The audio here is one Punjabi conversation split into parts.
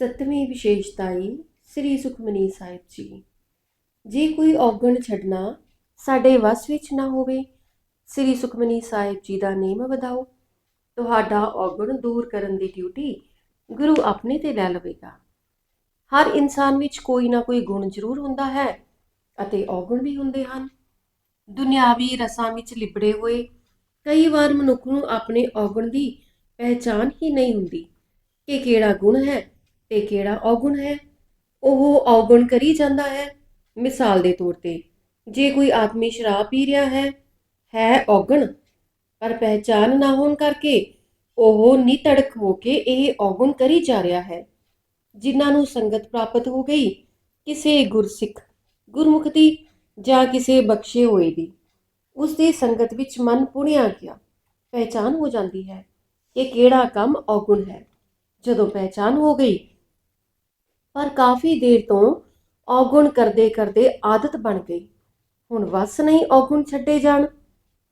ਸੱਤਵੀਂ ਵਿਸ਼ੇਸ਼ਤਾਈ ਸ੍ਰੀ ਸੁਖਮਨੀ ਸਾਹਿਬ ਜੀ। ਜੇ ਕੋਈ ਔਗਣ ਛੱਡਣਾ ਸਾਡੇ ਵਸ ਵਿੱਚ ਨਾ ਹੋਵੇ, ਸ੍ਰੀ ਸੁਖਮਨੀ ਸਾਹਿਬ ਜੀ ਦਾ ਨੇਮ ਵਧਾਓ। ਤੁਹਾਡਾ ਔਗਣ ਦੂਰ ਕਰਨ ਦੀ ਡਿਊਟੀ ਗੁਰੂ ਆਪਣੇ ਤੇ ਲੈ ਲਵੇਗਾ। ਹਰ ਇਨਸਾਨ ਵਿੱਚ ਕੋਈ ਨਾ ਕੋਈ ਗੁਣ ਜ਼ਰੂਰ ਹੁੰਦਾ ਹੈ ਅਤੇ ਔਗਣ ਵੀ ਹੁੰਦੇ ਹਨ। ਦੁਨਿਆਵੀ ਰਸਾਂ ਵਿੱਚ ਲਿਬੜੇ ਹੋਏ ਕਈ ਵਾਰ ਮਨੁੱਖ ਨੂੰ ਆਪਣੇ ਔਗਣ ਦੀ ਪਹਿਚਾਨ ਹੀ ਨਹੀਂ ਹੁੰਦੀ ਕਿ ਕਿਹੜਾ ਗੁਣ ਹੈ ਤੇ ਕਿਹੜਾ ਔਗਣ ਹੈ? ਉਹ ਔਗਣ ਕਰੀ ਜਾਂਦਾ ਹੈ, ਮਿਸਾਲ ਦੇ ਤੌਰ ਤੇ। ਜੇ ਕੋਈ ਆਦਮੀ ਸ਼ਰਾਬ ਪੀ ਰਿਹਾ ਹੈ ਹੈ ਔਗਣ, ਪਰ ਪਹਿਚਾਨ ਨਾ ਹੋਣ ਕਰਕੇ ਉਹ ਨਿਤੜਕ ਹੋ ਕੇ ਇਹ ਔਗੁਣ ਕਰੀ ਜਾ ਰਿਹਾ ਹੈ। ਜਿਨ੍ਹਾਂ ਨੂੰ ਸੰਗਤ ਪ੍ਰਾਪਤ ਹੋ ਗਈ, ਕਿਸੇ ਗੁਰਸਿੱਖ, ਗੁਰਮੁਖ ਦੀ ਜਾਂ ਕਿਸੇ ਬਖਸ਼ੇ ਹੋਏ ਦੀ, ਉਸ ਦੀ ਸੰਗਤ ਵਿੱਚ ਮਨ ਪੁਣਿਆ ਗਿਆ। ਪਹਿਚਾਨ ਹੋ ਜਾਂਦੀ ਹੈ ਕਿ ਕਿਹੜਾ ਕੰਮ ਔਗੁਣ ਹੈ। ਜਦੋਂ ਪਹਿਚਾਨ ਹੋ ਗਈ ਪਰ ਕਾਫੀ ਦੇਰ ਤੋਂ ਔਗੁਣ ਕਰਦੇ ਕਰਦੇ ਆਦਤ ਬਣ ਗਈ। ਹੁਣ ਵਸ ਨਹੀਂ ਔਗੁਣ ਛੱਡੇ ਜਾਣ।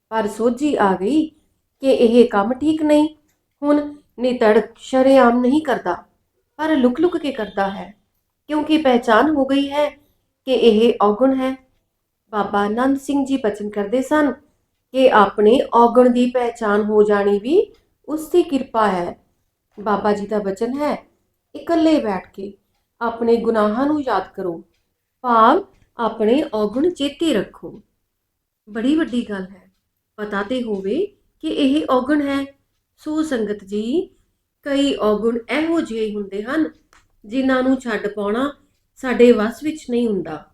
ਪਰ ਸੋਝੀ ਆ ਗਈ ਕਿ ਇਹ ਕੰਮ ਠੀਕ ਨਹੀਂ। ਹੁਣ ਨਿਤੜਕ ਸ਼ਰੇਆਮ ਨਹੀਂ ਕਰਦਾ। ਪਰ ਲੁਕ ਲੁਕ ਕੇ ਕਰਦਾ ਹੈ। ਕਿਉਂਕਿ ਪਹਿਚਾਨ ਹੋ ਗਈ ਹੈ ਕਿ ਇਹ ਔਗੁਣ ਹੈ। ਬਾਬਾ ਆਨੰਦ ਸਿੰਘ ਜੀ ਬਚਨ ਕਰਦੇ ਸਨ ਕਿ ਆਪਣੇ ਔਗਣ ਦੀ ਪਹਿਚਾਨ ਹੋ ਜਾਣੀ ਵੀ ਉਸ ਦੀ ਕਿਰਪਾ ਹੈ। ਬਾਬਾ ਜੀ ਦਾ ਬਚਨ ਹੈ, ਇਕੱਲੇ ਬੈਠ ਕੇ। ਆਪਣੇ ਗੁਨਾਹਾਂ ਨੂੰ ਯਾਦ ਕਰੋ। ਭਾਵ ਆਪਣੇ ਔਗੁਣ ਚੇਤੇ ਰੱਖੋ। ਬੜੀ ਵੱਡੀ ਗੱਲ ਹੈ। ਪਤਾ ਤੇ ਹੋਵੇ ਕਿ ਇਹ ਔਗਣ ਹੈ। ਸੋ ਸੰਗਤ ਜੀ, ਕਈ ਔਗਣ ਇਹੋ ਜਿਹੇ ਹੁੰਦੇ ਹਨ ਜਿਨ੍ਹਾਂ ਨੂੰ ਛੱਡ ਪਾਉਣਾ ਸਾਡੇ ਵੱਸ ਵਿੱਚ ਨਹੀਂ ਹੁੰਦਾ।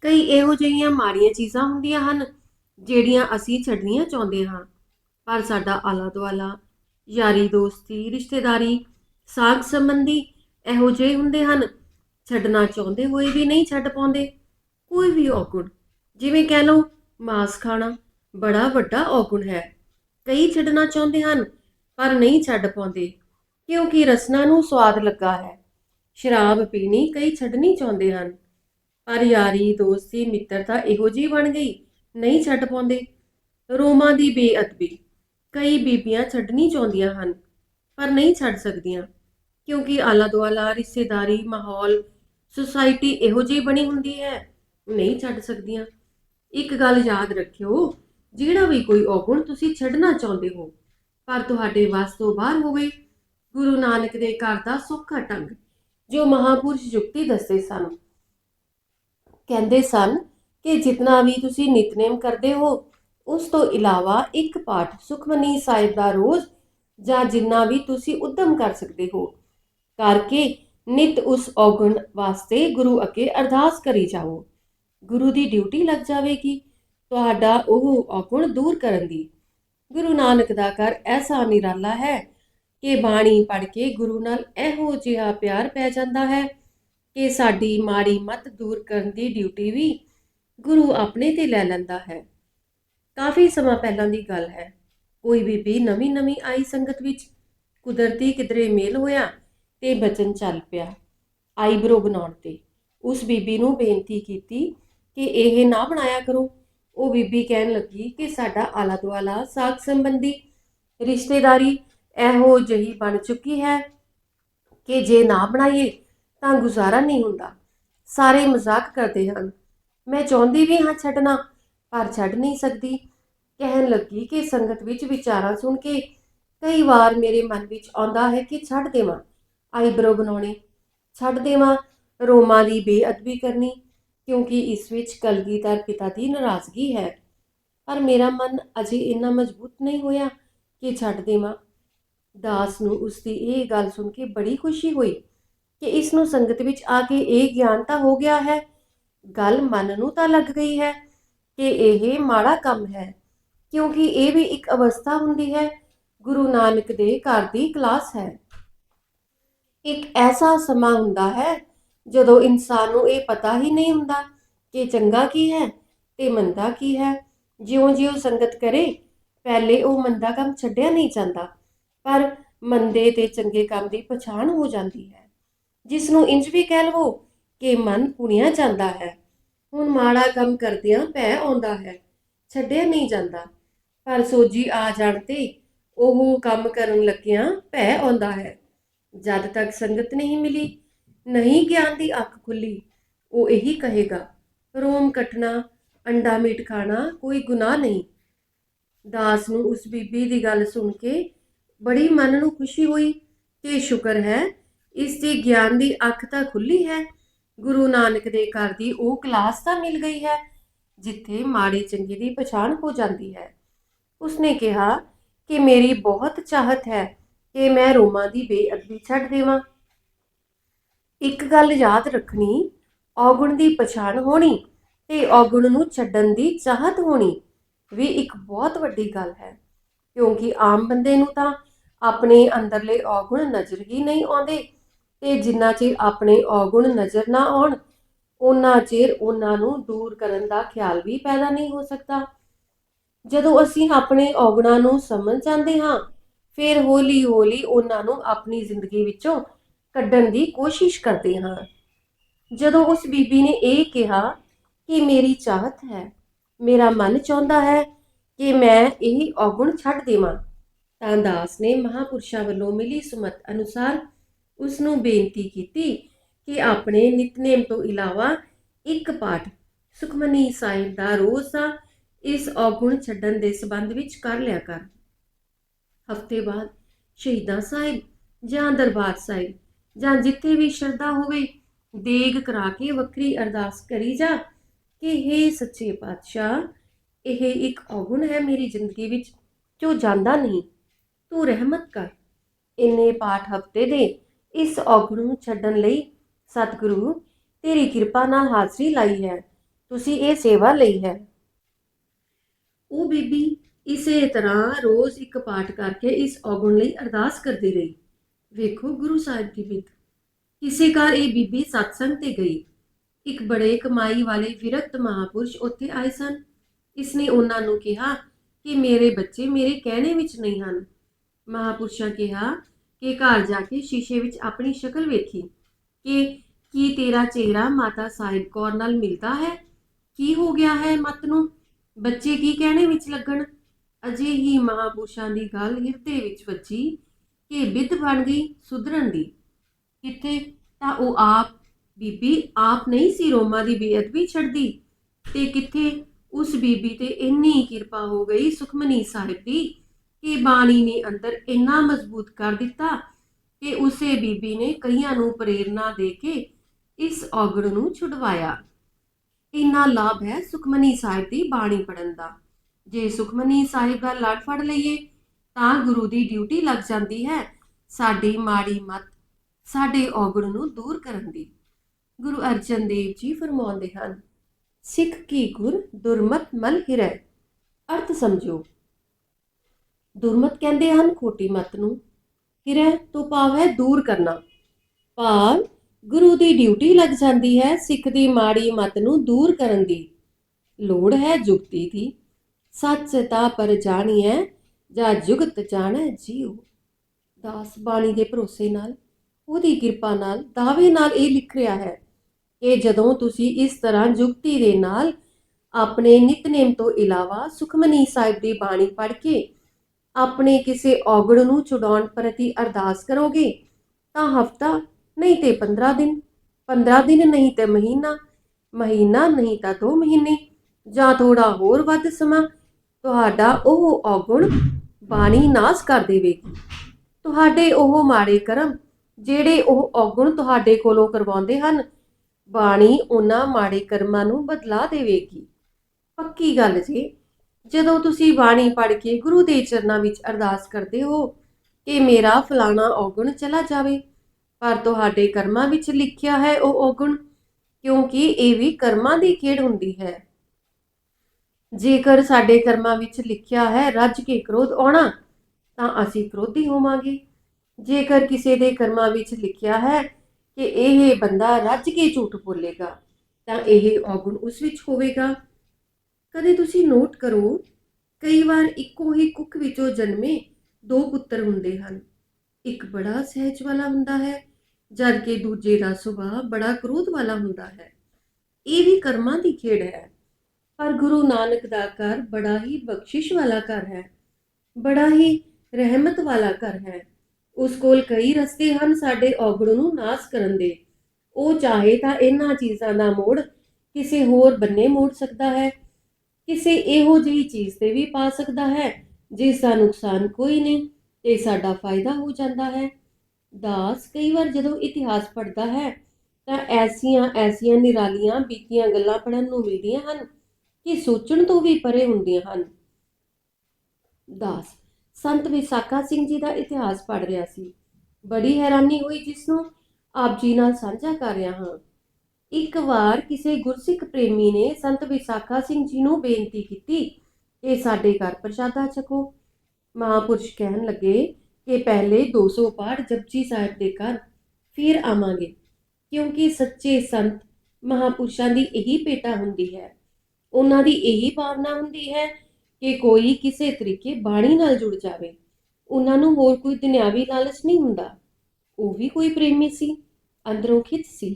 ਕਈ ਇਹੋ ਜਿਹੀਆਂ ਮਾੜੀਆਂ ਚੀਜ਼ਾਂ ਹੁੰਦੀਆਂ ਹਨ ਜਿਹੜੀਆਂ ਅਸੀਂ ਛੱਡਣੀਆਂ ਚਾਹੁੰਦੇ ਹਾਂ। ਪਰ ਸਾਡਾ ਆਲਾ ਦੁਆਲਾ ਯਾਰੀ ਦੋਸਤੀ ਰਿਸ਼ਤੇਦਾਰੀ ਸਾਗ ਸੰਬੰਧੀ ਇਹੋ ਜਿਹੇ ਹੁੰਦੇ ਹਨ। ਛੱਡਣਾ ਚਾਹੁੰਦੇ ਹੋਏ ਵੀ ਨਹੀਂ ਛੱਡ ਪਾਉਂਦੇ। ਕੋਈ ਵੀ ਔਗੁਣ, ਜਿਵੇਂ ਕਹਿ ਲਓ, ਮਾਸ ਖਾਣਾ ਬੜਾ ਵੱਡਾ ਔਗੁਣ ਹੈ। ਕਈ ਛੱਡਣਾ ਚਾਹੁੰਦੇ ਹਨ, ਪਰ ਨਹੀਂ ਛੱਡ ਪਾਉਂਦੇ, ਕਿਉਂਕਿ ਰਸਨਾ ਨੂੰ ਸਵਾਦ ਲੱਗਾ ਹੈ। ਸ਼ਰਾਬ ਪੀਣੀ ਕਈ ਛੱਡਣੀ ਚਾਹੁੰਦੇ ਹਨ, ਪਰ ਯਾਰੀ, ਦੋਸਤੀ ਮਿੱਤਰਤਾ ਇਹੋ ਜਿਹੀ ਬਣ ਗਈ, ਨਹੀਂ ਛੱਡ ਪਾਉਂਦੇ। ਰੋਮਾਂ ਦੀ ਬੇਅਦਬੀ, ਕਈ ਬੀਬੀਆਂ ਛੱਡਣੀ ਚਾਹੁੰਦੀਆਂ ਹਨ, ਪਰ ਨਹੀਂ ਛੱਡ ਸਕਦੀਆਂ। ਕਿਉਂਕਿ ਆਲਾ ਦੁਆਲਾ ਰਿਸ਼ਤੇਦਾਰੀ, ਮਾਹੌਲ ਸੁਸਾਇਟੀ ਇਹੋ ਜਿਹੀ ਬਣੀ ਹੁੰਦੀ ਹੈ ਨਹੀਂ ਛੱਡ ਸਕਦੀਆਂ। ਇੱਕ ਗੱਲ ਯਾਦ ਰੱਖਿਓ, ਜਿਹੜਾ ਵੀ ਕੋਈ ਔਗੁਣ ਤੁਸੀਂ ਛੱਡਣਾ ਚਾਹੁੰਦੇ ਹੋ, ਪਰ ਤੁਹਾਡੇ ਵੱਸ ਤੋਂ ਬਾਹਰ ਹੋਵੇ, ਗੁਰੂ ਨਾਨਕ ਦੇ ਘਰ ਦਾ ਸੌਖਾ ਢੰਗ, ਜੋ ਮਹਾਪੁਰਸ਼ ਯੁਕਤੀ ਦੱਸਦੇ ਸਨ। ਕਹਿੰਦੇ ਸਨ ਕਿ ਜਿਤਨਾ ਵੀ ਤੁਸੀਂ ਨਿਤਨੇਮ ਕਰਦੇ ਹੋ, ਉਸ ਤੋਂ ਇਲਾਵਾ ਇੱਕ ਪਾਠ ਸੁਖਮਨੀ ਸਾਹਿਬ ਦਾ ਰੋਜ਼ ਜਾਂ ਜਿੰਨਾ ਵੀ ਤੁਸੀਂ ਉਦਮ ਕਰ ਸਕਦੇ ਹੋ ਕਰਕੇ ਨਿਤ ਉਸ ਔਗਣ ਵਾਸਤੇ ਗੁਰੂ ਅੱਗੇ ਅਰਦਾਸ ਕਰੀ ਜਾਓ। ਗੁਰੂ ਦੀ ਡਿਊਟੀ ਲੱਗ ਜਾਵੇਗੀ। ਤੁਹਾਡਾ ਉਹ ਔਗਣ ਦੂਰ ਕਰਨ ਦੀ। ਗੁਰੂ ਨਾਨਕ ਦਾ ਘਰ ਐਸਾ ਨਿਰਾਲਾ ਹੈ ਕਿ ਬਾਣੀ ਪੜ੍ਹ ਕੇ ਗੁਰੂ ਨਾਲ ਇਹੋ ਜਿਹਾ ਪਿਆਰ ਪੈ ਜਾਂਦਾ ਹੈ ਕਿ ਸਾਡੀ ਮਾੜੀ ਮਤ ਦੂਰ ਕਰਨ ਦੀ ਡਿਊਟੀ ਵੀ ਗੁਰੂ ਆਪਣੇ ਤੇ ਲੈ ਲੈਂਦਾ ਹੈ। ਕਾਫੀ ਸਮਾਂ ਪਹਿਲਾਂ ਦੀ ਗੱਲ ਹੈ। ਕੋਈ ਬੀਬੀ ਨਵੀਂ ਨਵੀਂ ਆਈ ਸੰਗਤ ਵਿੱਚ। ਕੁਦਰਤੀ ਕਿਧਰੇ ਮੇਲ ਹੋਇਆ। ਤੇ ਬਚਨ ਚੱਲ ਪਿਆ ਆਈਬਰੋ ਬਣਾਉਣ ਤੇ। ਉਸ ਬੀਬੀ ਨੂੰ ਬੇਨਤੀ ਕੀਤੀ ਕਿ ਇਹ ਨਾ ਬਣਾਇਆ ਕਰੋ। ਉਹ ਬੀਬੀ ਕਹਿਣ ਲੱਗੀ ਕਿ ਸਾਡਾ ਆਲਾ ਦੁਆਲਾ ਸਾਖ ਸੰਬੰਧੀ ਰਿਸ਼ਤੇਦਾਰੀ ਇਹੋ ਜਿਹੀ ਬਣ ਚੁੱਕੀ ਹੈ ਕਿ ਜੇ ਨਾ ਬਣਾਈਏ ਤਾਂ ਗੁਜ਼ਾਰਾ ਨਹੀਂ ਹੁੰਦਾ। ਸਾਰੇ ਮਜ਼ਾਕ ਕਰਦੇ ਹਨ। ਮੈਂ ਚਾਹੁੰਦੀ ਵੀ ਹਾਂ ਛੱਡਣਾ, ਪਰ ਛੱਡ ਨਹੀਂ ਸਕਦੀ। ਕਹਿਣ ਲੱਗੀ ਕਿ ਸੰਗਤ ਵਿੱਚ ਵਿਚਾਰਾਂ ਸੁਣ ਕੇ ਕਈ ਵਾਰ ਮੇਰੇ ਮਨ ਵਿੱਚ ਆਉਂਦਾ ਹੈ ਕਿ ਛੱਡ ਦੇਵਾਂ। ਆਈਬਰੋ ਬਣਾਉਣੇ। ਛੱਡ ਦੇਵਾਂ ਰੋਮਾਂ ਦੀ ਬੇਅਦਬੀ ਕਰਨੀ, ਕਿਉਂਕਿ ਇਸ ਵਿੱਚ ਕਲਗੀਧਰ ਪਿਤਾ ਦੀ ਨਾਰਾਜ਼ਗੀ ਹੈ। ਪਰ ਮੇਰਾ ਮਨ ਅਜੇ ਇੰਨਾ ਮਜ਼ਬੂਤ ਨਹੀਂ ਹੋਇਆ ਕਿ ਛੱਡ ਦੇਵਾਂ। ਦਾਸ ਨੂੰ ਉਸ ਦੀ ਇਹ ਗੱਲ ਸੁਣ ਕੇ ਬੜੀ ਖੁਸ਼ੀ ਹੋਈ ਕਿ ਇਸ ਨੂੰ ਸੰਗਤ ਵਿੱਚ ਆ ਕੇ ਇਹ ਗਿਆਨ ਤਾਂ ਹੋ ਗਿਆ ਹੈ। ਗੱਲ ਮਨ ਨੂੰ ਤਾਂ ਲੱਗ ਗਈ ਹੈ ਕਿ ਇਹ ਮਾੜਾ ਕੰਮ ਹੈ, ਕਿਉਂਕਿ ਇਹ ਵੀ ਇੱਕ ਅਵਸਥਾ ਹੁੰਦੀ ਹੈ। ਗੁਰੂ ਨਾਨਕ ਦੇ ਘਰ ਦੀ ਕਲਾਸ ਹੈ। ਇੱਕ ਐਸਾ ਸਮਾਂ ਹੁੰਦਾ ਹੈ ਜਦੋਂ ਇਨਸਾਨ ਨੂੰ ਇਹ ਪਤਾ ਹੀ ਨਹੀਂ ਹੁੰਦਾ ਕਿ ਚੰਗਾ ਕੀ ਹੈ ਤੇ ਮੰਦਾ ਕੀ ਹੈ। ਜਿਉਂ-ਜਿਉਂ ਸੰਗਤ ਕਰੇ, ਪਹਿਲੇ ਉਹ ਮੰਦਾ ਕੰਮ ਛੱਡਿਆ ਨਹੀਂ ਜਾਂਦਾ, ਪਰ ਮੰਦੇ ਤੇ ਚੰਗੇ ਕੰਮ ਦੀ ਪਛਾਣ ਹੋ ਜਾਂਦੀ ਹੈ। ਜਿਸ ਨੂੰ ਇੰਜ ਵੀ ਕਹਿ ਲਵੋ ਕਿ ਮਨ ਪੁਣਿਆ ਜਾਂਦਾ ਹੈ। ਹੁਣ ਮਾੜਾ ਕੰਮ ਕਰਦਿਆਂ ਪੈ ਆਉਂਦਾ ਹੈ, ਛੱਡਿਆ ਨਹੀਂ ਜਾਂਦਾ, ਪਰ ਸੋਜੀ ਆ ਜਾਣ ਤੇ ਉਹ ਕੰਮ ਕਰਨ ਲੱਗਿਆਂ ਪੈ ਆਉਂਦਾ ਹੈ। ਜਦ ਤੱਕ ਸੰਗਤ ਨਹੀਂ ਮਿਲੀ, ਨਹੀਂ ਗਿਆਨ ਦੀ ਅੱਖ ਖੁੱਲੀ, ਉਹ ਇਹੀ ਕਹੇਗਾ, ਰੋਮ ਕੱਟਣਾ, ਅੰਡਾ ਮੀਟ ਖਾਣਾ ਕੋਈ ਗੁਨਾਹ ਨਹੀਂ। ਦਾਸ ਨੂੰ ਉਸ ਬੀਬੀ ਦੀ ਗੱਲ ਸੁਣ ਕੇ ਬੜੀ ਮਨ ਨੂੰ ਖੁਸ਼ੀ ਹੋਈ ਤੇ ਸ਼ੁਕਰ ਹੈ, ਇਸ ਦੇ ਗਿਆਨ ਦੀ ਅੱਖ ਤਾਂ ਖੁੱਲੀ ਹੈ, ਗੁਰੂ ਨਾਨਕ ਦੇ ਘਰ ਦੀ ਉਹ ਕਲਾਸ ਤਾਂ ਮਿਲ ਗਈ ਹੈ, ਜਿੱਥੇ ਮਾੜੀ ਚੰਗੀ ਦੀ ਪਛਾਣ ਹੋ ਜਾਂਦੀ ਹੈ। ਉਸਨੇ ਕਿਹਾ ਕਿ ਮੇਰੀ ਬਹੁਤ ਚਾਹਤ ਹੈ ਕਿ ਮੈਂ ਰੋਮਾਂ ਦੀ ਬੇਅਦਬੀ ਛੱਡ ਦੇਵਾਂ। ਇੱਕ ਗੱਲ ਯਾਦ ਰੱਖਣੀ, ਔਗੁਣ ਦੀ ਪਛਾਣ ਹੋਣੀ ਤੇ ਔਗੁਣ ਨੂੰ ਛੱਡਣ ਦੀ ਚਾਹਤ ਹੋਣੀ ਵੀ ਇੱਕ ਬਹੁਤ ਵੱਡੀ ਗੱਲ ਹੈ। ਕਿਉਂਕਿ ਆਮ ਬੰਦੇ ਨੂੰ ਤਾਂ ਆਪਣੇ ਅੰਦਰਲੇ ਔਗੁਣ ਨਜ਼ਰ ਹੀ ਨਹੀਂ ਆਉਂਦੇ ਤੇ ਜਿੰਨਾ ਚਿਰ ਆਪਣੇ ਔਗੁਣ ਨਜ਼ਰ ਨਾ ਆਉਣ ਉਹਨਾਂ ਚਿਰ ਉਹਨਾਂ ਨੂੰ ਦੂਰ ਕਰਨ ਦਾ ਖਿਆਲ ਵੀ ਪੈਦਾ ਨਹੀਂ ਹੋ ਸਕਦਾ। ਜਦੋਂ ਅਸੀਂ ਆਪਣੇ ਔਗੁਣਾਂ ਨੂੰ ਸਮਝ ਜਾਂਦੇ ਹਾਂ ਫਿਰ ਹੌਲੀ-ਹੌਲੀ ਉਹਨਾਂ ਨੂੰ ਆਪਣੀ ਜ਼ਿੰਦਗੀ ਵਿੱਚੋਂ ਕੱਢਣ ਦੀ ਕੋਸ਼ਿਸ਼ ਕਰਦੇ ਹਾਂ। ਜਦੋਂ ਉਸ ਬੀਬੀ ਨੇ ਇਹ ਕਿਹਾ ਕਿ ਮੇਰੀ ਚਾਹਤ ਹੈ, ਮੇਰਾ ਮਨ ਚਾਹੁੰਦਾ ਹੈ ਕਿ ਮੈਂ ਇਹ ਔਗੁਣ ਛੱਡ ਦੇਵਾਂ, ਤਾਂ ਦਾਸ ਨੇ ਮਹਾਪੁਰਸ਼ਾਂ ਵੱਲੋਂ ਮਿਲੀ ਸੁਮਤ ਅਨੁਸਾਰ ਉਸ ਨੂੰ ਬੇਨਤੀ ਕੀਤੀ ਕਿ ਆਪਣੇ ਨਿਤਨੇਮ ਤੋਂ ਇਲਾਵਾ ਇੱਕ ਪਾਠ ਸੁਖਮਨੀ ਸਾਹਿਬ ਦਾ ਰੋਜ਼ ਦਾ ਇਸ ਔਗੁਣ ਛੱਡਣ ਦੇ ਸੰਬੰਧ ਵਿੱਚ ਕਰ ਲਿਆ ਕਰ। ਹਫ਼ਤੇ ਬਾਅਦ ਸ਼ਹੀਦਾਂ ਸਾਹਿਬ ਜਾਂ ਦਰਬਾਰ ਸਾਹਿਬ ਜਾਂ ਜਿੱਥੇ ਵੀ ਸ਼ਰਧਾ ਹੋਵੇ, ਦੇਗ ਕਰਾ ਕੇ ਵੱਖਰੀ ਅਰਦਾਸ ਕਰੀ ਜਾ ਕਿ हे ਸੱਚੇ ਪਾਤਸ਼ਾਹ, ਇਹ ਇੱਕ ਔਗੁਣ ਹੈ ਮੇਰੀ ਜ਼ਿੰਦਗੀ ਵਿੱਚ ਜੋ ਜਾਂਦਾ ਨਹੀਂ। ਤੂੰ ਰਹਿਮਤ ਕਰ। ਇੰਨੇ ਪਾਠ ਹਫ਼ਤੇ ਦੇ ਇਸ ਔਗੁਣ ਨੂੰ ਛੱਡਣ ਲਈ ਸਤਿਗੁਰੂ ਤੇਰੀ ਕਿਰਪਾ ਨਾਲ ਹਾਜ਼ਰੀ ਲਾਈ ਹੈ। ਤੁਸੀਂ ਇਹ ਸੇਵਾ ਲਈ ਹੈ। ਉਹ ਬੀਬੀ ਇਸੇ ਤਰ੍ਹਾਂ ਰੋਜ਼ ਇੱਕ ਪਾਠ ਕਰਕੇ ਇਸ ਔਗਣ ਲਈ ਅਰਦਾਸ ਕਰਦੀ ਰਹੀ। ਵੇਖੋ ਗੁਰੂ ਸਾਹਿਬ ਦੀ ਬਿੱਤ ਕਿਸੇ ਘਰ ਇਹ ਬੀਬੀ ਸਤਸੰਗ ਤੇ ਗਈ। ਇੱਕ ਬੜੇ ਕਮਾਈ ਵਾਲੇ ਵਿਰਕਤ ਮਹਾਪੁਰਸ਼ ਉੱਥੇ ਆਏ ਸਨ। ਇਸਨੇ ਉਹਨਾਂ ਨੂੰ ਕਿਹਾ ਕਿ ਮੇਰੇ ਬੱਚੇ ਮੇਰੇ ਕਹਿਣੇ ਵਿੱਚ ਨਹੀਂ ਹਨ। ਮਹਾਪੁਰਸ਼ਾਂ ਕਿਹਾ ਕਿ ਘਰ ਜਾ ਕੇ ਸ਼ੀਸ਼ੇ ਵਿੱਚ ਆਪਣੀ ਸ਼ਕਲ ਵੇਖੀ ਕਿ ਕੀ ਤੇਰਾ ਚਿਹਰਾ ਮਾਤਾ ਸਾਹਿਬ ਕੌਰ ਨਾਲ ਮਿਲਦਾ ਹੈ? ਕੀ ਹੋ ਗਿਆ ਹੈ ਮਤ ਨੂੰ? ਬੱਚੇ ਕੀ ਕਹਿਣੇ ਵਿੱਚ ਲੱਗਣ? ਅਜਿਹੀ ਮਹਾਪੁਰਸ਼ਾਂ ਦੀ ਗੱਲ ਹਿਰਦੇ ਵਿੱਚ ਵੱਜੀ ਕਿ ਬਿੱਧ ਬਣ ਗਈ ਸੁਧਰਨ ਦੀ। ਕਿੱਥੇ? ਤਾਂ ਉਹ ਆਪ, ਬੀਬੀ ਆਪ ਨਹੀਂ ਸੀ ਰੋਮਾ ਦੀ ਬੇਅਦਬੀ ਛੱਡਦੀ। ਤੇ ਕਿੱਥੇ? ਉਸ ਬੀਬੀ ਤੇ ਇੰਨੀ ਕਿਰਪਾ ਹੋ ਗਈ ਸੁਖਮਨੀ ਸਾਹਿਬ ਦੀ ਕਿ ਬਾਣੀ ਨੇ ਅੰਦਰ ਇੰਨਾ ਮਜ਼ਬੂਤ ਕਰ ਦਿੱਤਾ ਕਿ ਉਸੇ ਬੀਬੀ ਨੇ ਕਈਆਂ ਨੂੰ ਪ੍ਰੇਰਣਾ ਦੇ ਕੇ ਇਸ ਔਗਣ ਨੂੰ ਛੁਡਵਾਇਆ। ਇੰਨਾ ਲਾਭ ਹੈ ਸੁਖਮਨੀ ਸਾਹਿਬ ਦੀ ਬਾਣੀ ਪੜਨ ਦਾ। ਜੇ ਸੁਖਮਨੀ ਸਾਹਿਬ ਦਾ ਲੜ ਫੜ ਲਈਏ, ਤਾਂ ਗੁਰੂ ਦੀ ਡਿਊਟੀ ਲੱਗ ਜਾਂਦੀ ਹੈ। ਸਾਡੀ ਮਾੜੀ ਮਤ ਸਾਡੇ ਔਗਣ ਨੂੰ ਦੂਰ ਕਰਨ ਦੀ। ਗੁਰੂ ਅਰਜਨ ਦੇਵ ਜੀ ਫਰਮਾਉਂਦੇ ਹਨ, ਸਿੱਖ ਕੀ ਗੁਰ ਦੁਰਮਤ ਮਲ ਹਿਰੈ? ਅਰਥ ਸਮਝੋ। ਦੁਰਮਤ ਕਹਿੰਦੇ ਹਨ ਖੋਟੀ ਮਤ ਨੂੰ, ਹਿਰੈ ਤੋਂ ਭਾਵ ਹੈ ਦੂਰ ਕਰਨਾ। ਭਾਵ ਗੁਰੂ ਦੀ ਡਿਊਟੀ ਲੱਗ ਜਾਂਦੀ ਹੈ ਸਿੱਖ ਦੀ ਮਾੜੀ ਮਤ ਨੂੰ ਦੂਰ ਕਰਨ ਦੀ। ਲੋੜ ਹੈ ਜੁਗਤੀ ਦੀ। ਸੱਚ ਤਾ ਪਰ ਜਾਣੀਐ, ਜਾਂ ਜੁਗਤ ਜਾਣੈ ਜੀਉ। ਦਾਸ ਬਾਣੀ ਦੇ ਭਰੋਸੇ ਨਾਲ, ਉਹਦੀ ਕਿਰਪਾ ਨਾਲ, ਦਾਅਵੇ ਨਾਲ ਇਹ ਲਿਖ ਰਿਹਾ ਹੈ ਕਿ ਜਦੋਂ ਤੁਸੀਂ ਇਸ ਤਰ੍ਹਾਂ ਜੁਗਤੀ ਦੇ ਨਾਲ ਆਪਣੇ ਨਿਤਨੇਮ ਤੋਂ ਇਲਾਵਾ ਸੁਖਮਨੀ ਸਾਹਿਬ ਦੀ ਬਾਣੀ ਪੜ੍ਹ ਕੇ ਆਪਣੇ ਕਿਸੇ ਔਗੜ ਨੂੰ ਛੁਡਾਉਣ ਪ੍ਰਤੀ ਅਰਦਾਸ ਕਰੋਗੇ, ਤਾਂ ਹਫਤਾ ਨਹੀਂ ਤੇ 15 ਦਿਨ 15 ਦਿਨ ਨਹੀਂ ਤੇ ਮਹੀਨਾ ਮਹੀਨਾ ਨਹੀਂ ਤਾਂ 2 ਮਹੀਨੇ, ਜਾਂ ਥੋੜਾ ਹੋਰ ਵੱਧ ਸਮਾਂ ਤੁਹਾਡਾ ਉਹ ਔਗੁਣ ਬਾਣੀ ਨਾਸ ਕਰ ਦੇਵੇਗੀ ਤੁਹਾਡੇ ਉਹ ਮਾੜੇ ਕਰਮ ਜਿਹੜੇ ਉਹ ਔਗੁਣ ਤੁਹਾਡੇ ਕੋਲੋਂ ਕਰਵਾਉਂਦੇ ਹਨ, ਬਾਣੀ ਉਹਨਾਂ ਮਾੜੇ ਕਰਮਾਂ ਨੂੰ ਬਦਲਾ ਦੇਵੇਗੀ। ਪੱਕੀ ਗੱਲ ਜੀ, ਜਦੋਂ ਤੁਸੀਂ ਬਾਣੀ ਪੜ੍ਹ ਕੇ ਗੁਰੂ ਦੇ ਚਰਨਾਂ ਵਿੱਚ ਅਰਦਾਸ ਕਰਦੇ ਹੋ ਕਿ ਮੇਰਾ ਫਲਾਣਾ ਔਗੁਣ ਚਲਾ ਜਾਵੇ, ਪਰ ਤੁਹਾਡੇ ਕਰਮਾਂ ਵਿੱਚ ਲਿਖਿਆ ਹੈ ਉਹ ਔਗੁਣ, ਕਿਉਂਕਿ ਇਹ ਵੀ ਕਰਮਾਂ ਦੀ ਖੇਡ ਹੁੰਦੀ ਹੈ। ਜੇਕਰ ਸਾਡੇ ਕਰਮਾਂ ਵਿੱਚ ਲਿਖਿਆ ਹੈ, ਰੱਜ ਕੇ ਕ੍ਰੋਧ ਆਉਣਾ, ਤਾਂ ਅਸੀਂ ਕ੍ਰੋਧੀ ਹੋਵਾਂਗੇ। ਜੇਕਰ ਕਿਸੇ ਦੇ ਕਰਮਾਂ ਵਿੱਚ ਲਿਖਿਆ ਹੈ ਕਿ ਇਹ ਬੰਦਾ ਰੱਜ ਕੇ ਝੂਠ ਬੋਲੇਗਾ, ਤਾਂ ਇਹ ਔਗੁਣ ਉਸ ਵਿੱਚ ਹੋਵੇਗਾ। ਕਦੇ ਤੁਸੀਂ ਨੋਟ ਕਰੋ, ਕਈ ਵਾਰ ਇੱਕੋ ਹੀ ਕੁੱਖ ਵਿੱਚੋਂ ਜਨਮੇ ਦੋ ਪੁੱਤਰ ਹੁੰਦੇ ਹਨ। ਇੱਕ ਬੜਾ ਸਹਿਜ ਵਾਲਾ ਹੁੰਦਾ ਹੈ, ਜਦ ਕਿ ਦੂਜੇ ਦਾ ਸੁਭਾਅ ਬੜਾ ਕ੍ਰੋਧ ਵਾਲਾ ਹੁੰਦਾ ਹੈ। ਇਹ ਵੀ ਕਰਮਾਂ ਦੀ ਖੇਡ ਹੈ। ਪਰ ਗੁਰੂ ਨਾਨਕ ਦਾ ਘਰ ਬੜਾ ਹੀ ਬਖਸ਼ਿਸ਼ ਵਾਲਾ ਘਰ ਹੈ, ਬੜਾ ਹੀ ਰਹਿਮਤ ਵਾਲਾ ਘਰ ਹੈ। ਉਸ ਕੋਲ ਕਈ ਰਸਤੇ ਹਨ ਸਾਡੇ ਔਗਣ ਨੂੰ ਨਾਸ ਕਰਨ ਦੇ। ਉਹ ਚਾਹੇ ਤਾਂ ਇਹਨਾਂ ਚੀਜ਼ਾਂ ਦਾ ਮੋੜ ਕਿਸੇ ਹੋਰ ਬੰਨੇ ਮੋੜ ਸਕਦਾ ਹੈ, ਕਿਸੇ ਇਹੋ ਜਿਹੀ ਚੀਜ਼ ਤੇ ਵੀ ਪਾ ਸਕਦਾ ਹੈ ਜਿਸ ਦਾ ਨੁਕਸਾਨ ਕੋਈ ਨਹੀਂ ਤੇ ਸਾਡਾ ਫਾਇਦਾ ਹੋ ਜਾਂਦਾ ਹੈ। ਦਾਸ ਕਈ ਵਾਰ ਜਦੋਂ ਇਤਿਹਾਸ ਪੜ੍ਹਦਾ ਹੈ ਤਾਂ ਐਸੀਆਂ ਐਸੀਆਂ ਨਿਰਾਲੀਆਂ ਬੀਤੀਆਂ ਗੱਲਾਂ ਪੜ੍ਹਨ ਨੂੰ ਮਿਲਦੀਆਂ ਹਨ। ਕਿ ਸੋਚਣ ਤੋਂ ਵੀ ਪਰੇ ਹੁੰਦੀਆਂ ਹਨ। ਦਾਸ, ਸੰਤ ਵਿਸਾਖਾ ਸਿੰਘ ਜੀ ਦਾ ਇਤਿਹਾਸ ਪੜ੍ਹ ਰਿਹਾ ਸੀ। ਬੜੀ ਹੈਰਾਨੀ ਹੋਈ ਜਿਸ ਨੂੰ ਆਪ ਜੀ ਨਾਲ ਸਾਂਝਾ ਕਰ ਰਿਹਾ ਹਾਂ। ਇੱਕ ਵਾਰ ਕਿਸੇ ਗੁਰਸਿੱਖ ਪ੍ਰੇਮੀ ਨੇ ਸੰਤ ਵਿਸਾਖਾ ਸਿੰਘ ਜੀ ਨੂੰ ਬੇਨਤੀ ਕੀਤੀ ਕਿ ਸਾਡੇ ਘਰ ਪ੍ਰਸ਼ਾਦਾ ਛਕੋ। ਮਹਾਪੁਰਸ਼ ਕਹਿਣ ਲੱਗੇ ਕਿ ਪਹਿਲੇ 200 ਪਾਠ ਜਪਜੀ ਸਾਹਿਬ ਦੇ ਕਰ ਫਿਰ ਆਵਾਂਗੇ, ਕਿਉਂਕਿ ਸੱਚੇ ਸੰਤ ਮਹਾਪੁਰਸ਼ਾਂ ਦੀ ਇਹੀ ਭੇਟਾ ਹੁੰਦੀ ਹੈ। ਉਹਨਾਂ ਦੀ ਇਹੀ ਭਾਵਨਾ ਹੁੰਦੀ ਹੈ ਕਿ ਕੋਈ ਕਿਸੇ ਤਰੀਕੇ ਬਾਣੀ ਨਾਲ ਜੁੜ ਜਾਵੇ। ਉਹਨਾਂ ਨੂੰ ਹੋਰ ਕੋਈ ਦੁਨਿਆਵੀ ਲਾਲਚ ਨਹੀਂ ਹੁੰਦਾ। ਉਹ ਵੀ ਕੋਈ ਪ੍ਰੇਮੀ ਸੀ, ਅੰਦਰੋਂ ਖਿੱਚ ਸੀ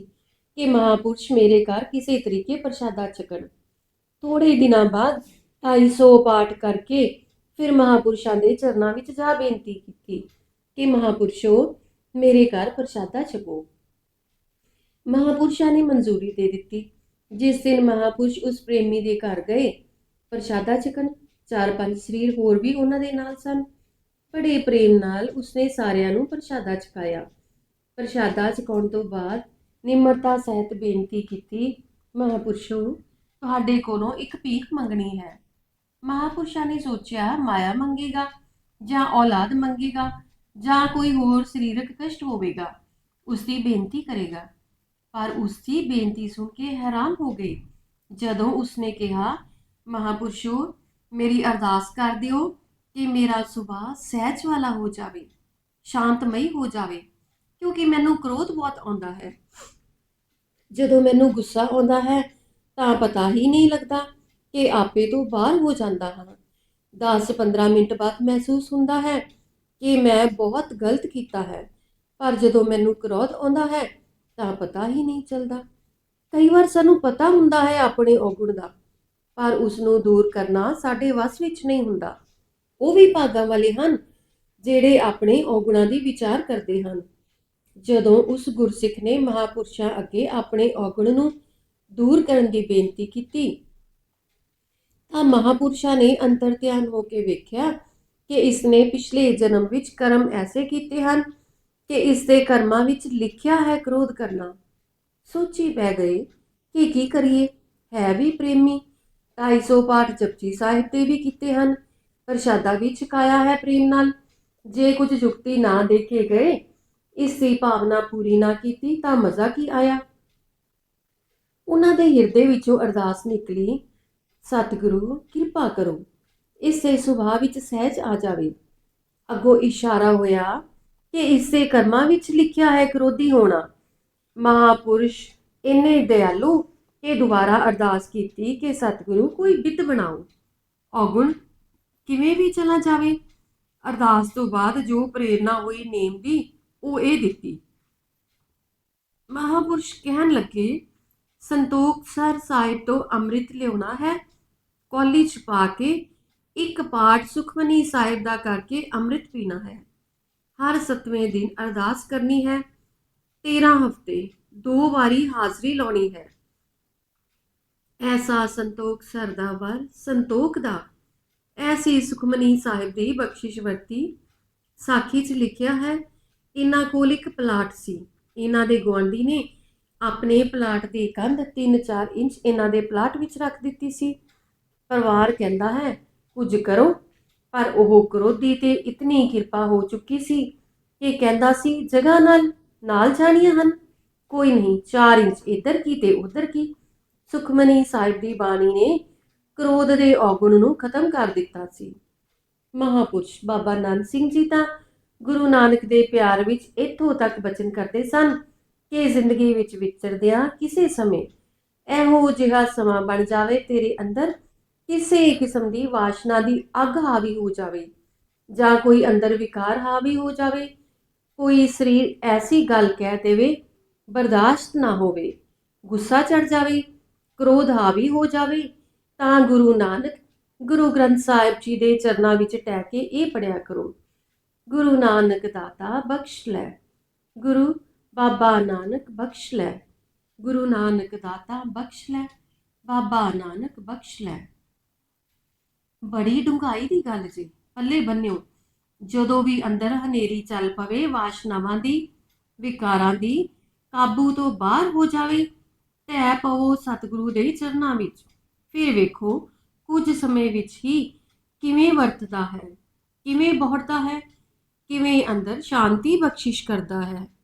ਕਿ ਮਹਾਪੁਰਸ਼ ਮੇਰੇ ਘਰ ਕਿਸੇ ਤਰੀਕੇ ਪ੍ਰਸ਼ਾਦਾ ਛਕਣ ਥੋੜੇ ਦਿਨਾਂ ਬਾਅਦ 250 ਪਾਠ ਕਰਕੇ ਫਿਰ ਮਹਾਪੁਰਸ਼ਾਂ ਦੇ ਚਰਨਾਂ ਵਿੱਚ ਜਾ ਬੇਨਤੀ ਕੀਤੀ ਕਿ ਮਹਾਪੁਰਸ਼ੋ, ਮੇਰੇ ਘਰ ਪ੍ਰਸ਼ਾਦਾ ਛਕੋ। ਮਹਾਪੁਰਸ਼ਾਂ ਨੇ ਮਨਜ਼ੂਰੀ ਦੇ ਦਿੱਤੀ। ਜਿਸ ਦਿਨ ਮਹਾਪੁਰਸ਼ ਉਸ ਪ੍ਰੇਮੀ ਦੇ ਘਰ ਗਏ, ਪ੍ਰਸ਼ਾਦਾ ਛਕਣ, ਚਾਰ ਪੰਜ ਸਰੀਰ ਹੋਰ ਵੀ ਉਹਨਾਂ ਦੇ ਨਾਲ ਸਨ। ਬੜੇ ਪ੍ਰੇਮ ਨਾਲ ਉਸਨੇ ਸਾਰਿਆਂ ਨੂੰ ਪ੍ਰਸ਼ਾਦਾ ਛਕਾਇਆ। ਪ੍ਰਸ਼ਾਦਾ ਛਕਾਉਣ ਤੋਂ ਬਾਅਦ ਨਿਮਰਤਾ ਸਹਿਤ ਬੇਨਤੀ ਕੀਤੀ, ਮਹਾਪੁਰਸ਼ੋ, ਤੁਹਾਡੇ ਕੋਲੋਂ ਇੱਕ ਭੀਖ ਮੰਗਣੀ ਹੈ। ਮਹਾਪੁਰਸ਼ਾਂ ਨੇ ਸੋਚਿਆ, ਮਾਇਆ ਮੰਗੇਗਾ ਜਾਂ ਔਲਾਦ ਮੰਗੇਗਾ ਜਾਂ ਕੋਈ ਹੋਰ ਸਰੀਰਕ ਕਸ਼ਟ ਹੋਵੇਗਾ। ਉਸ ਦੀ ਬੇਨਤੀ ਕਰੇਗਾ। ਪਰ ਉਸ ਦੀ ਬੇਨਤੀ ਸੁਣ ਕੇ ਹੈਰਾਨ ਹੋ ਗਏ ਜਦੋਂ ਉਸਨੇ ਕਿਹਾ, ਮਹਾਪੁਰਸ਼ੋ, ਮੇਰੀ ਅਰਦਾਸ ਕਰ ਦਿਓ ਕਿ ਮੇਰਾ ਸੁਭਾਅ ਸਹਿਜ ਵਾਲਾ ਹੋ ਜਾਵੇ, ਸ਼ਾਂਤਮਈ ਹੋ ਜਾਵੇ, ਕਿਉਂਕਿ ਮੈਨੂੰ ਕ੍ਰੋਧ ਬਹੁਤ ਆਉਂਦਾ ਹੈ। ਜਦੋਂ ਮੈਨੂੰ ਗੁੱਸਾ ਆਉਂਦਾ ਹੈ, ਤਾਂ ਪਤਾ ਹੀ ਨਹੀਂ ਲੱਗਦਾ ਕਿ ਆਪੇ ਤੋਂ ਬਾਹਰ ਹੋ ਜਾਂਦਾ ਹਾਂ। 10-15 ਮਿੰਟ ਬਾਅਦ ਮਹਿਸੂਸ ਹੁੰਦਾ ਹੈ ਕਿ ਮੈਂ ਬਹੁਤ ਗਲਤ ਕੀਤਾ ਹੈ, ਪਰ ਜਦੋਂ ਮੈਨੂੰ ਕ੍ਰੋਧ ਆਉਂਦਾ ਹੈ ਤਾਂ ਪਤਾ ਹੀ ਨਹੀਂ ਚੱਲਦਾ। ਕਈ ਵਾਰ ਸਾਨੂੰ ਪਤਾ ਹੁੰਦਾ ਹੈ ਆਪਣੇ ਔਗੁਣ ਦਾ, ਪਰ ਉਸ ਨੂੰ ਦੂਰ ਕਰਨਾ ਸਾਡੇ ਵੱਸ ਵਿੱਚ ਨਹੀਂ ਹੁੰਦਾ। ਉਹ ਵੀ ਭਾਗਾਂ ਵਾਲੇ ਹਨ, ਜਿਹੜੇ ਆਪਣੇ ਔਗੁਣਾਂ ਦੀ ਵਿਚਾਰ ਕਰਦੇ ਹਨ। ਜਦੋਂ ਉਸ ਗੁਰਸਿੱਖ ਨੇ ਮਹਾਪੁਰਸ਼ਾਂ ਅੱਗੇ ਆਪਣੇ ਔਗਣ ਨੂੰ ਦੂਰ ਕਰਨ ਦੀ ਬੇਨਤੀ ਕੀਤੀ, ਤਾਂ ਮਹਾਪੁਰਸ਼ਾਂ ਨੇ ਅੰਤਰ ਧਿਆਨ ਹੋ ਕੇ ਵੇਖਿਆ ਕਿ ਇਸ ਨੇ ਪਿਛਲੇ ਜਨਮ ਵਿੱਚ ਕਰਮ ਐਸੇ ਕੀਤੇ ਹਨ ਕਿ ਇਸ ਦੇ ਕਰਮਾਂ ਵਿੱਚ ਲਿਖਿਆ ਹੈ ਕ੍ਰੋਧ ਕਰਨਾ। ਸੋਚੀ ਪੈ ਗਏ ਕਿ ਕੀ ਕਰੀਏ? ਹੈ ਵੀ ਪ੍ਰੇਮੀ। 250 ਪਾਠ ਜਪਜੀ ਸਾਹਿਬ ਦੇ ਵੀ ਕੀਤੇ ਹਨ। ਪ੍ਰਸ਼ਾਦਾ ਵੀ ਛਕਾਇਆ ਹੈ ਪ੍ਰੇਮ ਨਾਲ। ਜੇ ਕੁਝ ਜੁਗਤੀ ਨਾ ਦੇਖੇ ਗਏ ਇਸ ਦੀ ਭਾਵਨਾ ਪੂਰੀ ਨਾ ਕੀਤੀ ਤਾਂ ਮਜ਼ਾ ਕੀ ਆਇਆ? ਉਹਨਾਂ ਦੇ ਹਿਰਦੇ ਵਿੱਚੋਂ ਅਰਦਾਸ ਨਿਕਲੀ, ਸਤਿਗੁਰੂ, ਕਿਰਪਾ ਕਰੋ। ਇਸ ਦੇ ਸੁਭਾਅ ਵਿੱਚ ਸਹਿਜ ਆ ਜਾਵੇ। ਅੱਗੋਂ ਇਸ਼ਾਰਾ ਹੋਇਆ ਕਿ ਇਸ ਕਰਮਾਂ ਵਿੱਚ ਲਿਖਿਆ ਹੈ ਕ੍ਰੋਧੀ ਹੋਣਾ। ਮਹਾਪੁਰਸ਼ ਇੰਨੇ ਦਇਆਲੂ ਕਿ ਦੁਬਾਰਾ ਅਰਦਾਸ ਕੀਤੀ ਕਿ ਸਤਿਗੁਰੂ ਕੋਈ ਬਿੱਤ ਬਣਾਓ। ਔਗੁਣ ਕਿਵੇਂ ਵੀ ਚਲਾ ਜਾਵੇ, ਅਰਦਾਸ ਤੋਂ ਬਾਅਦ ਜੋ ਪ੍ਰੇਰਣਾ ਹੋਈ ਨੇਮ ਦੀ, ਉਹ ਇਹ ਦਿੱਤੀ। ਮਹਾਪੁਰਸ਼ ਕਹਿਣ ਲੱਗੇ, ਸੰਤੋਖ ਸਰ, ਸਾਹਿਬ ਤੋਂ ਅੰਮ੍ਰਿਤ ਲਿਆਉਣਾ ਹੈ। ਕੌਲੀ ਚ ਕੇ ਇੱਕ ਪਾਠ ਸੁਖਮਨੀ ਸਾਹਿਬ ਦਾ ਕਰਕੇ ਅੰਮ੍ਰਿਤ ਪੀਣਾ ਹੈ। ਹਰ ਸਤਵੇਂ ਦਿਨ ਅਰਦਾਸ ਕਰਨੀ ਹੈ। 13 ਹਫ਼ਤੇ ਦੋ ਵਾਰੀ ਹਾਜ਼ਰੀ ਲਾਉਣੀ ਹੈ। ਐਸਾ ਸੰਤੋਖ ਸਰ ਦਾ ਸੰਤੋਖ ਦਾ। ਐਸੀ ਸੁਖਮਨੀ ਸਾਹਿਬ ਦੀ ਬਖਸ਼ਿਸ਼ ਵਰਤੀ। ਸਾਖੀ 'ਚ ਲਿਖਿਆ ਹੈ, ਇਹਨਾਂ ਕੋਲ ਇੱਕ ਪਲਾਟ ਸੀ। ਇਹਨਾਂ ਦੇ ਗੁਆਂਢੀ ਨੇ ਆਪਣੇ ਪਲਾਟ ਦੀ ਕੰਧ 3-4 ਇੰਚ ਇਹਨਾਂ ਦੇ ਪਲਾਟ ਵਿੱਚ ਰੱਖ ਦਿੱਤੀ ਸੀ। ਪਰਿਵਾਰ ਕਹਿੰਦਾ ਹੈ, ਕੁਝ ਕਰੋ। ਪਰ ਉਹ ਕ੍ਰੋਧੀ ਤੇ ਇਤਨੀ ਕਿਰਪਾ ਹੋ ਚੁੱਕੀ ਸੀ ਕਿ ਕਹਿੰਦਾ ਸੀ, ਜਗ੍ਹਾ ਨਾਲ ਨਾਲ ਜਾਣੀਆਂ ਹਨ। ਕੋਈ ਨਹੀਂ 4 ਇੰਚ ਇੱਧਰ ਕੀ ਤੇ ਉੱਧਰ ਕੀ? ਸੁਖਮਨੀ ਸਾਹਿਬ ਦੀ ਬਾਣੀ ਨੇ ਕ੍ਰੋਧ ਦੇ ਔਗੁਣ ਨੂੰ ਖਤਮ ਕਰ ਦਿੱਤਾ ਸੀ। ਮਹਾਪੁਰਸ਼ ਬਾਬਾ ਨਾਨਕ ਸਿੰਘ ਜੀ ਤਾਂ ਗੁਰੂ ਨਾਨਕ ਦੇ ਪਿਆਰ ਵਿੱਚ ਇੱਥੋਂ ਤੱਕ ਬਚਨ ਕਰਦੇ ਸਨ ਕਿ ਜ਼ਿੰਦਗੀ ਵਿੱਚ ਵਿਚਰਦਿਆਂ ਕਿਸੇ ਸਮੇਂ ਇਹੋ ਜਿਹਾ ਸਮਾਂ ਬਣ ਜਾਵੇ ਤੇਰੇ ਅੰਦਰ ਕਿਸੇ ਕਿਸਮ ਦੀ ਵਾਸ਼ਨਾ ਦੀ ਅੱਗ ਹਾਵੀ ਹੋ ਜਾਵੇ ਜਾਂ ਕੋਈ ਅੰਦਰ ਵਿਕਾਰ ਹਾਵੀ ਹੋ ਜਾਵੇ, ਕੋਈ ਸਰੀਰ ਐਸੀ ਗੱਲ ਕਹਿ ਦੇਵੇ, ਬਰਦਾਸ਼ਤ ਨਾ ਹੋਵੇ, ਗੁੱਸਾ ਚੜ ਜਾਵੇ, ਕ੍ਰੋਧ ਹਾਵੀ ਹੋ ਜਾਵੇ, ਤਾਂ ਗੁਰੂ ਨਾਨਕ ਗੁਰੂ ਗ੍ਰੰਥ ਸਾਹਿਬ ਜੀ ਦੇ ਚਰਨਾਂ ਵਿੱਚ ਟਹਿ ਕੇ ਇਹ ਪੜਿਆ ਕਰੋ, ਗੁਰੂ ਨਾਨਕ ਦਾਤਾ ਬਖਸ਼ ਲੈ, ਗੁਰੂ ਬਾਬਾ ਨਾਨਕ ਬਖਸ਼ ਲੈ, ਗੁਰੂ ਨਾਨਕ ਦਾਤਾ ਬਖਸ਼ ਲੈ, ਬਾਬਾ ਨਾਨਕ ਬਖਸ਼ ਲੈ। ਬੜੀ ਡੂੰਘਾਈ ਦੀ ਗੱਲ ਜੀ, ਪੱਲੇ ਬੰਨਿਓ। ਜਦੋਂ ਵੀ ਅੰਦਰ ਹਨੇਰੀ ਚੱਲ ਪਵੇ, ਵਾਸ਼ਨਾਵਾਂ ਦੀ, ਵਿਕਾਰਾਂ ਦੀ, ਕਾਬੂ ਤੋਂ ਬਾਹਰ ਹੋ ਜਾਵੇ ਤੈ ਪਵੋ ਸਤਿਗੁਰੂ ਦੇ ਚਰਨਾਂ ਵਿੱਚ। ਫਿਰ ਵੇਖੋ, ਕੁਝ ਸਮੇਂ ਵਿੱਚ ਹੀ ਕਿਵੇਂ ਵਰਤਦਾ ਹੈ, ਕਿਵੇਂ ਬਹੁੜਦਾ ਹੈ, ਕਿਵੇਂ ਅੰਦਰ ਸ਼ਾਂਤੀ ਬਖਸ਼ਿਸ਼ ਕਰਦਾ ਹੈ।